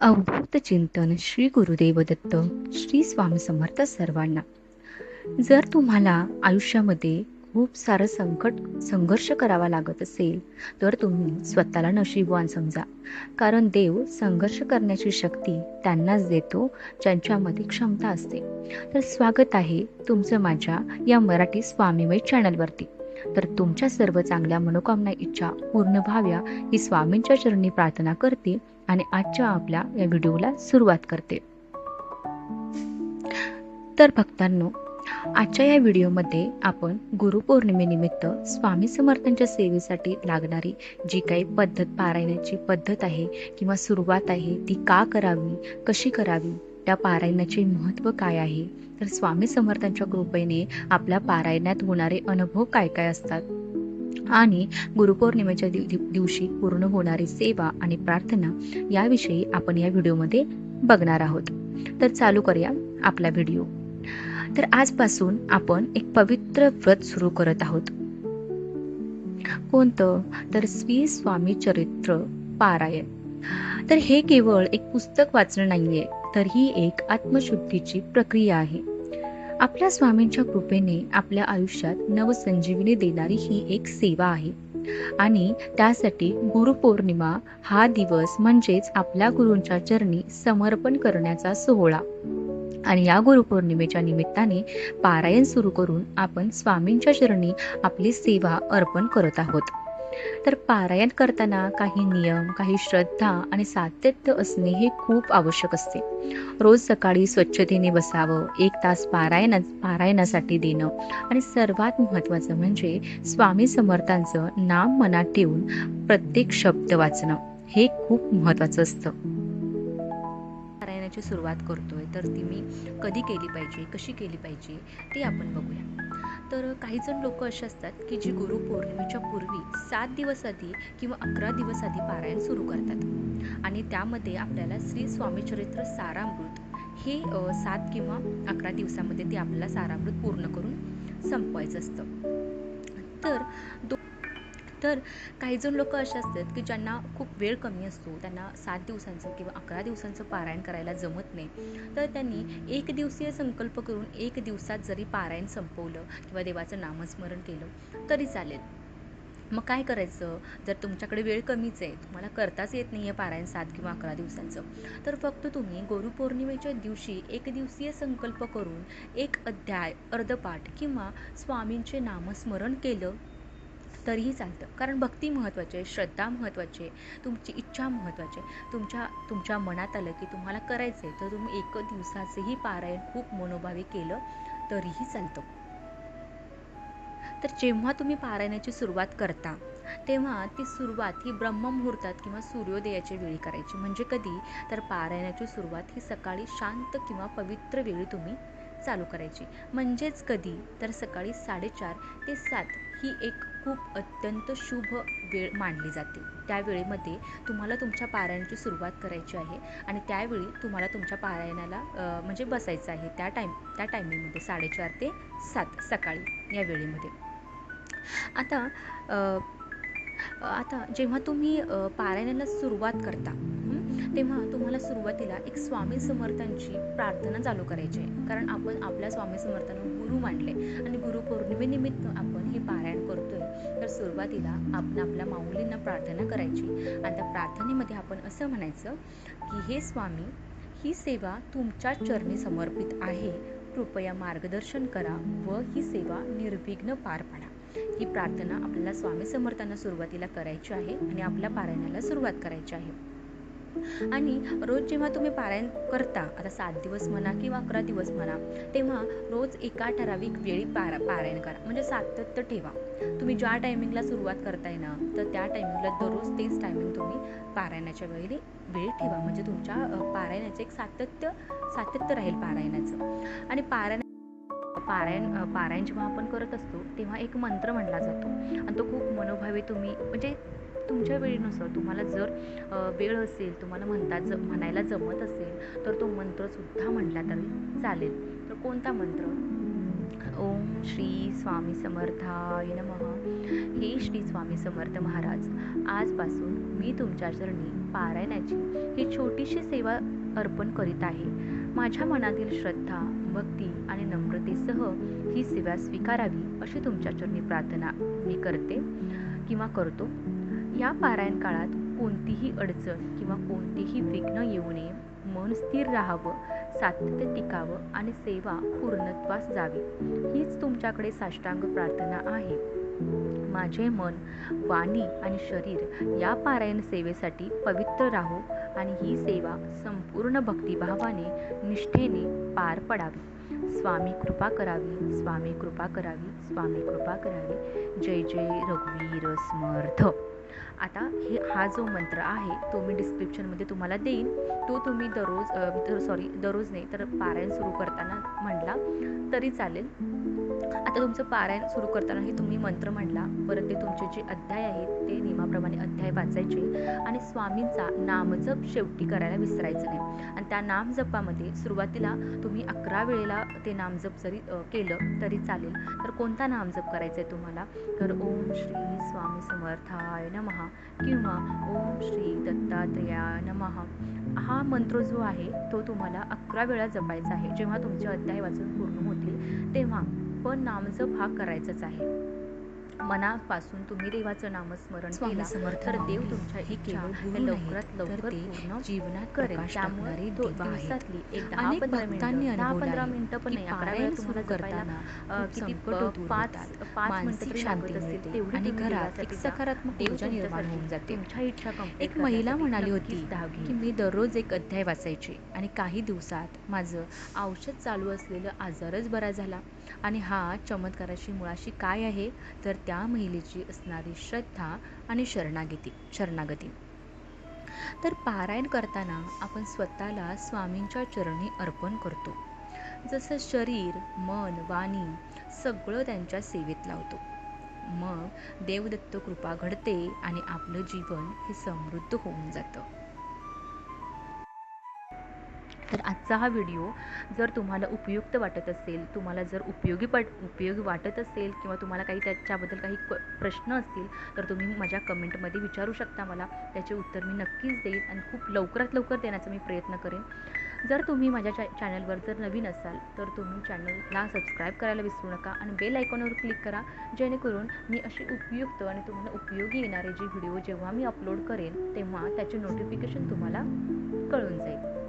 अवधूत चिंतन श्री गुरुदेव दत्त श्री स्वामी समर्थ सर्वांना. जर तुम्हाला आयुष्यामध्ये खूप सारं संकट संघर्ष करावा लागत असेल तर तुम्ही स्वतःला नशीबवान समजा. कारण देव संघर्ष करण्याची शक्ती त्यांनाच देतो ज्यांच्यामध्ये क्षमता असते. तर स्वागत आहे तुमचं माझ्या या मराठी स्वामीमय चॅनलवरती तर तुमच्या सर्व चांगल्या मनोकामना इच्छा पूर्ण व्हाव्या ही स्वामींच्या चरणी प्रार्थना करते आणि आजच्या आपल्या या व्हिडिओला सुरुवात करते. तर भक्तांनो आजच्या या व्हिडिओमध्ये आपण गुरुपौर्णिमेनिमित्त स्वामी समर्थांच्या सेवेसाठी लागणारी जी काही पद्धत पारायणाची पद्धत आहे किंवा सुरुवात आहे ती का करावी कशी करावी त्या पारायणाचे महत्त्व काय आहे तर स्वामी समर्थांच्या कृपेने आपल्या पारायणात होणारे अनुभव काय काय असतात? आणि गुरुपौर्णिमेच्या दिव दिवशी पूर्ण होणारी सेवा आणि प्रार्थना याविषयी आपण या व्हिडिओमध्ये बघणार आहोत. तर चालू करूया आपला व्हिडिओ. तर आजपासून आपण एक पवित्र व्रत सुरू करत आहोत. कोणतं? तर श्री स्वामी चरित्र पारायण. तर हे केवळ एक पुस्तक वाचणं नाहीये तर ही एक आत्मशुद्धीची प्रक्रिया आहे. आपल्या स्वामींच्या कृपेने आपल्या आयुष्यात नवसंजीवनी देणारी ही एक सेवा आहे. आणि त्यासाठी गुरुपौर्णिमा हा दिवस म्हणजेच आपल्या गुरूंच्या चरणी समर्पण करण्याचा सोहळा. आणि या गुरुपौर्णिमेच्या निमित्ताने पारायण सुरू करून आपण स्वामींच्या चरणी आपली सेवा अर्पण करत आहोत. तर पारायण करताना काही नियम काही श्रद्धा आणि सातत्य असणे हे खूप आवश्यक असते. रोज सकाळी स्वच्छतेने बसावं एक तास पारायण पारायणासाठी देणं आणि सर्वात महत्त्वाचं म्हणजे स्वामी समर्थांचं नाम मनात ठेवून प्रत्येक शब्द वाचणं हे खूप महत्त्वाचं असतं. पारायणाची सुरुवात करतोय तर ती मी कधी केली पाहिजे कशी केली पाहिजे ते आपण बघूया. तर काही जण लोक असे असतात की जी गुरुपौर्णिमेच्या पूर्वी सात दिवस आधी किंवा अकरा दिवस आधी पारायण सुरू करतात. आणि त्यामध्ये आपल्याला श्री स्वामीचरित्र सारामृत हे सात किंवा अकरा दिवसामध्ये ते आपल्याला सारामृत पूर्ण करून संपवायचं असतं. तर दो तर काही जण लोक असे असतात की ज्यांना खूप वेळ कमी असतो त्यांना सात दिवसांचं किंवा अकरा दिवसांचं पारायण करायला जमत नाही. तर त्यांनी एक दिवसीय संकल्प करून एक दिवसात जरी पारायण संपवलं किंवा देवाचं नामस्मरण केलं तरी चालेल. मग काय करायचं? जर तुमच्याकडे वेळ कमीच आहे तुम्हाला करताच येत नाही आहे पारायण सात किंवा अकरा दिवसांचं तर फक्त तुम्ही गुरुपौर्णिमेच्या दिवशी एक दिवसीय संकल्प करून एक अध्याय अर्धपाठ किंवा स्वामींचे नामस्मरण केलं तरीही चालतं. कारण भक्ती महत्त्वाची आहे श्रद्धा महत्त्वाची आहे तुमची इच्छा महत्त्वाची आहे. तुमच्या तुमच्या मनात आलं की तुम्हाला करायचं आहे तर तुम्ही एक दिवसाचंही पारायण खूप मनोभावी केलं तरीही चालतं. तर जेव्हा तुम्ही पारायणाची सुरुवात करता तेव्हा ती सुरुवात ही ब्रह्ममुहूर्तात किंवा सूर्योदयाच्या वेळी करायची. म्हणजे कधी? तर पारायणाची सुरुवात ही सकाळी शांत किंवा पवित्र वेळी तुम्ही चालू करायची. म्हणजेच कधी? तर सकाळी साडेचार ते सात ही एक खूप अत्यंत शुभ वेळ मानली जाते. त्या वेळेमध्ये तुम्हाला तुमच्या पारायणाची सुरुवात करायची आहे आणि त्यावेळी तुम्हाला तुमच्या पारायणाला म्हणजे बसायचं आहे. त्या टाईम त्या टायमिंगमध्ये साडेचार ते सात सकाळी या वेळेमध्ये. आता आता जेव्हा तुम्ही पारायणाला सुरुवात करता तेव्हा तुम्हाला सुरुवातीला एक स्वामी समर्थांची प्रार्थना चालू करायची आहे. कारण आपण आपल्या स्वामी समर्थांना गुरु मानले आणि गुरुपौर्णिमेनिमित्त आपण हे पारायण करतोय. तर सुरुवातीला आपण आपल्या माऊलींना प्रार्थना करायची. आणि त्या प्रार्थनेमध्ये आपण असं म्हणायचं की हे स्वामी ही सेवा तुमच्या चरणी समर्पित आहे. कृपया मार्गदर्शन करा व ही सेवा निर्विघ्न पार पाडा. ही प्रार्थना आपल्याला स्वामी समर्थांना सुरुवातीला करायची आहे आणि आपल्या पारायणाला सुरुवात करायची आहे. आणि रोज जेव्हा तुम्ही पारायण करता आता सात दिवस म्हणा किंवा अकरा दिवस म्हणा तेव्हा रोज एका ठराविक वेळी पारा पारायण करा. म्हणजे सातत्य ठेवा. तुम्ही ज्या टायमिंगला सुरुवात करताय ना तर त्या टायमिंगला दररोज तेच टायमिंग तुम्ही पारायणाच्या वेळी वेळ ठेवा. म्हणजे तुमच्या पारायणाचं एक सातत्य सातत्य राहील पारायणाचं. आणि पारायण पारायण पारायण जेव्हा आपण करत असतो तेव्हा एक मंत्र म्हणला जातो. आणि तो खूप मनोभावे तुम्ही म्हणजे तुमच्या वेळेनुसार तुम्हाला जर वेळ असेल तुम्हाला म्हणता ज म्हणायला जमत असेल तर तो मंत्रसुद्धा म्हटला तरी चालेल. तर कोणता मंत्र? ओम श्री स्वामी समर्थाय नमः. हे श्री स्वामी समर्थ महाराज आजपासून मी तुमच्या चरणी पारायणाची ही छोटीशी सेवा अर्पण करीत आहे. माझ्या मनातील श्रद्धा भक्ती आणि नम्रतेसह ही सेवा स्वीकारावी अशी तुमच्या चरणी प्रार्थना मी करते किंवा करतो. या पारायण काळात कोणतीही अडचण किंवा कोणतेही विघ्न येऊ नये. मन स्थिर राहावं सातत्य टिकावं आणि सेवा पूर्णत्वास जावी. हीच तुमच्याकडे साष्टांग प्रार्थना आहे. माझे मन वाणी आणि शरीर या पारायण सेवेसाठी पवित्र राहो आणि ही सेवा संपूर्ण भक्तिभावाने निष्ठेने पार पडावी. स्वामी कृपा करावी स्वामी कृपा करावी स्वामी कृपा करावी. जय जय रघुवीर समर्थ. आता हे हा जो मंत्र आहे तो मी डिस्क्रिप्शनमध्ये तुम्हाला देईन. तो तुम्ही दररोज सॉरी दररोज नाही तर पारायण सुरू करताना म्हटला तरी चालेल. आता तुमचं पारायण सुरू करताना हे तुम्ही मंत्र म्हणला. परत ते तुमचे जे अध्याय आहेत ते नियमाप्रमाणे अध्याय वाचायचे आणि स्वामींचा नामजप शेवटी करायला विसरायचं नाही. आणि त्या नामजपामध्ये सुरुवातीला तुम्ही अकरा वेळेला ते नामजप जरी केलं तरी चालेल. तर कोणता नामजप करायचा आहे तुम्हाला? तर ओम श्री स्वामी समर्थाय नमः किंवा ओम श्री दत्तात्रयाय नमः. हा मंत्र जो आहे तो तुम्हाला अकरा वेळा जपायचा आहे. जेव्हा तुमचे अध्याय वाचून पूर्ण होतील तेव्हा पण नामजप हा करायचाच आहे मनापासून तुम्ही देवाचं नामस्मरण केला समर्थ तर देव तुमच्या हे केवळ लवकरात लवकर जीवनात करेल त्यामुळे. दिवसातली एक दहा पंधरा मिनिटं दहा पंधरा मिनिटं पण नाही अकरा वेळा तुम्हाला करताना किती पाच. पाच मिनिटं तरी शांती लागत असतील तेवढी आणि घरात एक. सकारात्मक ऊर्जा निर्माण होऊन जाते तुमच्या इच्छा एक महिला म्हणाली होती. की मी दररोज एक अध्याय वाचायचे आणि काही दिवसात माझं औषध चालू असलेलं आजारच बरा झाला आणि हा चमत्काराशी मुळाशी काय आहे? तर त्या महिलेची असणारी श्रद्धा आणि शरणागती शरणागती. तर पारायण करताना आपण स्वतःला स्वामींच्या चरणी अर्पण करतो. जसं शरीर मन वाणी सगळं त्यांच्या सेवेत लावतो. मग देवदत्त कृपा घडते आणि आपलं जीवन हे समृद्ध होऊन जातं. तर आजचा हा व्हिडिओ जर तुम्हाला उपयुक्त वाटत असेल तुम्हाला जर उपयोगी पट उपयोगी वाटत असेल किंवा तुम्हाला काही त्याच्याबद्दल काही क प्रश्न असतील तर तुम्ही माझ्या कमेंटमध्ये विचारू शकता मला. त्याचे उत्तर मी नक्कीच देईन आणि खूप लवकरात लवकर देण्याचा मी प्रयत्न करेन. जर तुम्ही माझ्या चॅ चॅनलवर जर नवीन असाल तर तुम्ही चॅनलला सबस्क्राईब करायला विसरू नका आणि बेल आयकॉनवर क्लिक करा. जेणेकरून मी अशी उपयुक्त आणि तुम्हाला उपयोगी येणारे जे व्हिडिओ जेव्हा मी अपलोड करेन तेव्हा त्याचे नोटिफिकेशन तुम्हाला कळून जाईल.